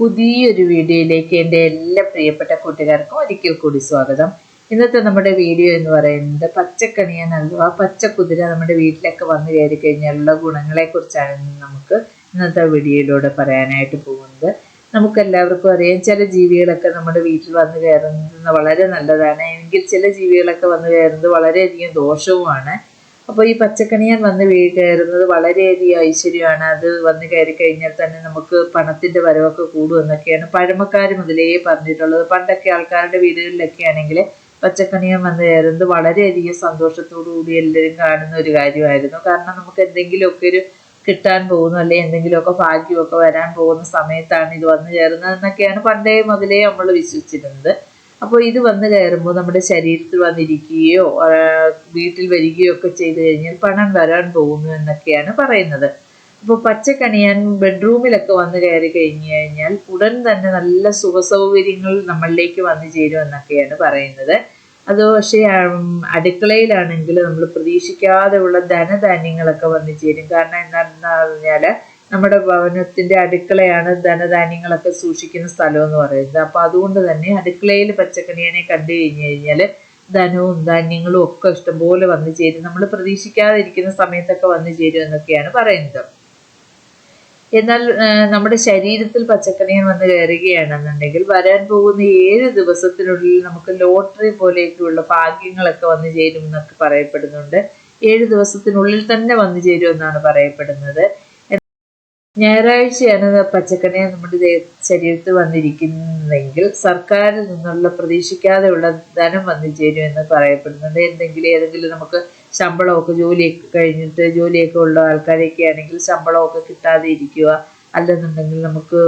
പുതിയൊരു വീഡിയോയിലേക്ക് എന്റെ എല്ലാ പ്രിയപ്പെട്ട കൂട്ടുകാർക്കും ഒരിക്കൽ കൂടി സ്വാഗതം. ഇന്നത്തെ നമ്മുടെ വീഡിയോ എന്ന് പറയുന്നത് പച്ചക്കണിയൻ പച്ച കുതിര നമ്മുടെ വീട്ടിലൊക്കെ വന്നു കയറി കഴിഞ്ഞാലുള്ള ഗുണങ്ങളെക്കുറിച്ചാണ് കുറിച്ചാണ് നമുക്ക് ഇന്നത്തെ വീഡിയോയിലൂടെ പറയാനായിട്ട് പോകുന്നത്. നമുക്കെല്ലാവർക്കും അറിയാം ചില ജീവികളൊക്കെ നമ്മുടെ വീട്ടിൽ വന്നു കയറുന്നത് വളരെ നല്ലതാണ്. എങ്കിൽ ചില ജീവികളൊക്കെ വന്നു കയറുന്നത് വളരെയധികം ദോഷവുമാണ്. അപ്പോൾ ഈ പച്ചക്കണിയാൻ വന്ന് വീഴ് കയറുന്നത് വളരെയധികം ഐശ്വര്യമാണ്. അത് വന്ന് കയറി കഴിഞ്ഞാൽ തന്നെ നമുക്ക് പണത്തിന്റെ വരവൊക്കെ കൂടുമെന്നൊക്കെയാണ് പഴമക്കാർ മുതലേ പറഞ്ഞിട്ടുള്ളത്. പണ്ടൊക്കെ ആൾക്കാരുടെ വീടുകളിലൊക്കെ ആണെങ്കിൽ പച്ചക്കണിയാൻ വന്ന് കയറുന്നത് വളരെയധികം സന്തോഷത്തോടു കൂടി എല്ലാവരും കാണുന്ന ഒരു കാര്യമായിരുന്നു. കാരണം നമുക്ക് എന്തെങ്കിലുമൊക്കെ ഒരു കിട്ടാൻ പോകുന്നു അല്ലെങ്കിൽ എന്തെങ്കിലുമൊക്കെ ഭാഗ്യമൊക്കെ വരാൻ പോകുന്ന സമയത്താണ് ഇത് വന്നു കയറുന്നത് എന്നൊക്കെയാണ് പണ്ടേ മുതലേ നമ്മൾ വിശ്വസിച്ചിരുന്നത്. അപ്പോൾ ഇത് വന്ന് കയറുമ്പോൾ നമ്മുടെ ശരീരത്തിൽ വന്നിരിക്കുകയോ വീട്ടിൽ വരികയോ ഒക്കെ ചെയ്തു കഴിഞ്ഞാൽ പണം വരാൻ പോകുന്നു എന്നൊക്കെയാണ് പറയുന്നത്. അപ്പോൾ പച്ചക്കണിയാൻ ബെഡ്റൂമിലൊക്കെ വന്ന് കയറി കഴിഞ്ഞു കഴിഞ്ഞാൽ ഉടൻ തന്നെ നല്ല സുഖ സൗകര്യങ്ങൾ നമ്മളിലേക്ക് വന്നു ചേരും എന്നൊക്കെയാണ് പറയുന്നത്. അത് പക്ഷേ അടുക്കളയിലാണെങ്കിൽ നമ്മൾ പ്രതീക്ഷിക്കാതെ ഉള്ള ധനധാന്യങ്ങളൊക്കെ വന്നു ചേരും. കാരണം എന്താണെന്ന് പറഞ്ഞാൽ നമ്മുടെ ഭവനത്തിന്റെ അടുക്കളയാണ് ധനധാന്യങ്ങളൊക്കെ സൂക്ഷിക്കുന്ന സ്ഥലം എന്ന് പറയുന്നത്. അപ്പൊ അതുകൊണ്ട് തന്നെ അടുക്കളയിൽ പച്ചക്കണിയനെ കണ്ടു കഴിഞ്ഞു കഴിഞ്ഞാൽ ധനവും ധാന്യങ്ങളും ഒക്കെ ഇഷ്ടംപോലെ വന്നു ചേരും. നമ്മൾ പ്രതീക്ഷിക്കാതെ ഇരിക്കുന്ന സമയത്തൊക്കെ വന്നു ചേരും എന്നൊക്കെയാണ് പറയുന്നത്. എന്നാൽ നമ്മുടെ ശരീരത്തിൽ പച്ചക്കറിയൻ വന്ന് കയറുകയാണെന്നുണ്ടെങ്കിൽ വരാൻ പോകുന്ന ഏഴ് ദിവസത്തിനുള്ളിൽ നമുക്ക് ലോട്ടറി പോലെയൊക്കെയുള്ള ഭാഗ്യങ്ങളൊക്കെ വന്നു ചേരും എന്നൊക്കെ പറയപ്പെടുന്നുണ്ട്. ഏഴ് ദിവസത്തിനുള്ളിൽ തന്നെ വന്നു ചേരും എന്നാണ് പറയപ്പെടുന്നത്. ഞായറാഴ്ചയാണ് പച്ചക്കറി നമ്മുടെ ശരീരത്തിൽ വന്നിരിക്കുന്നതെങ്കിൽ സർക്കാരിൽ നിന്നുള്ള പ്രതീക്ഷിക്കാതെയുള്ള ധനം വന്നു ചേരും എന്ന് പറയപ്പെടുന്നുണ്ട്. എന്തെങ്കിലും ഏതെങ്കിലും നമുക്ക് ശമ്പളമൊക്കെ ജോലിയൊക്കെ കഴിഞ്ഞിട്ട് ജോലിയൊക്കെ ഉള്ള ആൾക്കാരൊക്കെ ആണെങ്കിൽ ശമ്പളമൊക്കെ കിട്ടാതെ ഇരിക്കുക. അല്ലെന്നുണ്ടെങ്കിൽ നമുക്ക്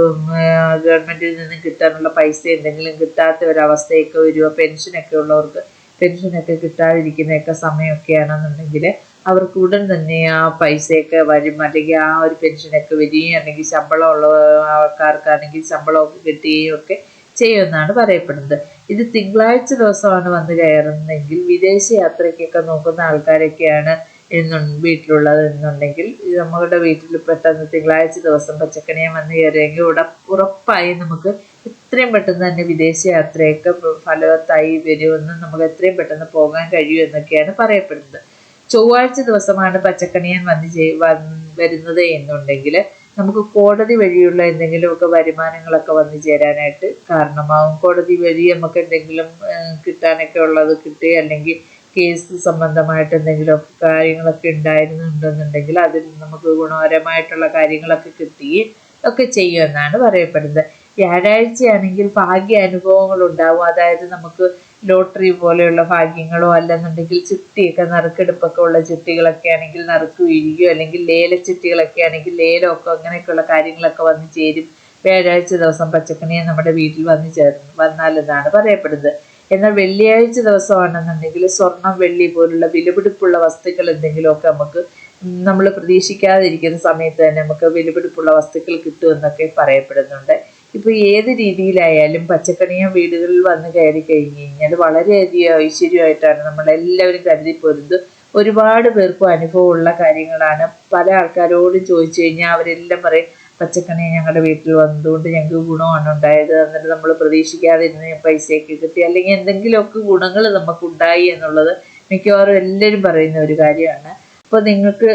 ഗവൺമെന്റിൽ നിന്ന് കിട്ടാനുള്ള പൈസ എന്തെങ്കിലും കിട്ടാത്ത ഒരവസ്ഥയൊക്കെ വരിക. പെൻഷനൊക്കെ ഉള്ളവർക്ക് പെൻഷനൊക്കെ കിട്ടാതിരിക്കുന്നതൊക്കെ സമയമൊക്കെയാണെന്നുണ്ടെങ്കിൽ അവർക്ക് ഉടൻ തന്നെ ആ പൈസയൊക്കെ വരും. അല്ലെങ്കിൽ ആ ഒരു പെൻഷനൊക്കെ വരികയും അല്ലെങ്കിൽ ശമ്പളമുള്ള ആൾക്കാർക്കാണെങ്കിൽ ശമ്പളമൊക്കെ കിട്ടുകയും ഒക്കെ ചെയ്യുമെന്നാണ് പറയപ്പെടുന്നത്. ഇത് തിങ്കളാഴ്ച ദിവസമാണ് വന്ന് കയറുന്നതെങ്കിൽ വിദേശ യാത്രയ്ക്കൊക്കെ നോക്കുന്ന ആൾക്കാരൊക്കെയാണ് എന്നു വീട്ടിലുള്ളത് എന്നുണ്ടെങ്കിൽ നമ്മുടെ വീട്ടിൽ പെട്ടെന്ന് തിങ്കളാഴ്ച ദിവസം പച്ചക്കണിയെ വന്ന് കയറിയെങ്കിൽ ഉട ഉറപ്പായി നമുക്ക് എത്രയും പെട്ടെന്ന് തന്നെ വിദേശ യാത്രയൊക്കെ ഫലവത്തായി വരുമെന്ന് നമുക്ക് എത്രയും പെട്ടെന്ന് പോകാൻ കഴിയുമെന്നൊക്കെയാണ് പറയപ്പെടുന്നത്. ചൊവ്വാഴ്ച ദിവസമാണ് പച്ചക്കണിയാൻ വന്ന് വരുന്നത് എന്നുണ്ടെങ്കിൽ നമുക്ക് കോടതി വഴിയുള്ള എന്തെങ്കിലുമൊക്കെ വരുമാനങ്ങളൊക്കെ വന്നു ചേരാനായിട്ട് കാരണമാവും. കോടതി വഴി നമുക്ക് എന്തെങ്കിലും കിട്ടാനൊക്കെ ഉള്ളത് കിട്ടി അല്ലെങ്കിൽ കേസ് സംബന്ധമായിട്ട് എന്തെങ്കിലും കാര്യങ്ങളൊക്കെ ഉണ്ടായിരുന്നുണ്ടെന്നുണ്ടെങ്കിൽ അതിൽ നമുക്ക് ഗുണപരമായിട്ടുള്ള കാര്യങ്ങളൊക്കെ കിട്ടുകയും ഒക്കെ ചെയ്യുമെന്നാണ് പറയപ്പെടുന്നത്. വ്യാഴാഴ്ചയാണെങ്കിൽ ഭാഗ്യ അനുഭവങ്ങൾ ഉണ്ടാവും. അതായത് നമുക്ക് ലോട്ടറി പോലെയുള്ള ഭാഗ്യങ്ങളോ അല്ലെന്നുണ്ടെങ്കിൽ ചിട്ടിയൊക്കെ നറുക്കെടുപ്പൊക്കെ ഉള്ള ചിട്ടികളൊക്കെ ആണെങ്കിൽ നറുക്ക് വീഴുകയോ അല്ലെങ്കിൽ ലേലച്ചിട്ടികളൊക്കെ ആണെങ്കിൽ ലേലമൊക്കെ അങ്ങനെയൊക്കെയുള്ള കാര്യങ്ങളൊക്കെ വന്ന് ചേരും. വ്യാഴാഴ്ച ദിവസം പച്ചക്കണിയെ നമ്മുടെ വീട്ടിൽ വന്ന് ചേർന്ന് വന്നാലെന്നാണ് പറയപ്പെടുന്നത്. എന്നാൽ വെള്ളിയാഴ്ച ദിവസമാണെന്നുണ്ടെങ്കിൽ സ്വർണം വെള്ളി പോലുള്ള വിലപിടിപ്പുള്ള വസ്തുക്കൾ എന്തെങ്കിലുമൊക്കെ നമുക്ക് നമ്മൾ പ്രതീക്ഷിക്കാതിരിക്കുന്ന സമയത്ത് തന്നെ നമുക്ക് വിലപിടിപ്പുള്ള വസ്തുക്കൾ കിട്ടുമെന്നൊക്കെ പറയപ്പെടുന്നുണ്ട്. ഇപ്പോൾ ഏത് രീതിയിലായാലും പച്ചക്കറിയ വീടുകളിൽ വന്ന് കയറി കഴിഞ്ഞ് കഴിഞ്ഞാൽ വളരെയധികം ഐശ്വര്യമായിട്ടാണ് നമ്മളെല്ലാവരും കരുതി പോരുന്നത് ഒരുപാട് പേർക്കും അനുഭവമുള്ള കാര്യങ്ങളാണ്. പല ആൾക്കാരോടും ചോദിച്ചു കഴിഞ്ഞാൽ അവരെല്ലാം പറയും പച്ചക്കണി ഞങ്ങളുടെ വീട്ടിൽ വന്നതുകൊണ്ട് ഞങ്ങൾക്ക് ഗുണമാണ് ഉണ്ടായത് എന്നിട്ട് നമ്മൾ പ്രതീക്ഷിക്കാതിരുന്ന പൈസയൊക്കെ കിട്ടി. അല്ലെങ്കിൽ എന്തെങ്കിലുമൊക്കെ ഗുണങ്ങൾ നമുക്ക് ഉണ്ടായി എന്നുള്ളത് മിക്കവാറും എല്ലാവരും പറയുന്ന ഒരു കാര്യമാണ്. അപ്പോൾ നിങ്ങൾക്ക്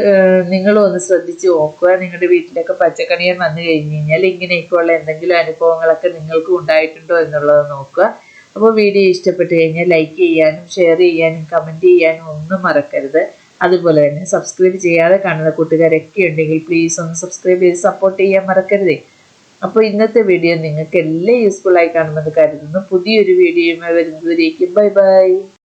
നിങ്ങളും ഒന്ന് ശ്രദ്ധിച്ച് നോക്കുക. നിങ്ങളുടെ വീട്ടിലൊക്കെ പച്ചക്കണിയൻ വന്നു കഴിഞ്ഞ് കഴിഞ്ഞാൽ ഇങ്ങനെയൊക്കെയുള്ള എന്തെങ്കിലും അനുഭവങ്ങളൊക്കെ നിങ്ങൾക്കും ഉണ്ടായിട്ടുണ്ടോ എന്നുള്ളത് നോക്കുക. അപ്പോൾ വീഡിയോ ഇഷ്ടപ്പെട്ടു കഴിഞ്ഞാൽ ലൈക്ക് ചെയ്യാനും ഷെയർ ചെയ്യാനും കമന്റ് ചെയ്യാനും ഒന്നും മറക്കരുത്. അതുപോലെ തന്നെ സബ്സ്ക്രൈബ് ചെയ്യാതെ കാണുന്ന കൂട്ടുകാരൊക്കെ ഉണ്ടെങ്കിൽ പ്ലീസ് ഒന്ന് സബ്സ്ക്രൈബ് ചെയ്ത് സപ്പോർട്ട് ചെയ്യാൻ മറക്കരുതേ. അപ്പോൾ ഇന്നത്തെ വീഡിയോ നിങ്ങൾക്ക് എല്ലാം യൂസ്ഫുൾ ആയി കാണുമെന്ന് കരുതുന്നു. പുതിയൊരു വീഡിയോയുമായി വരുന്നതിലേക്ക് ബൈ ബൈ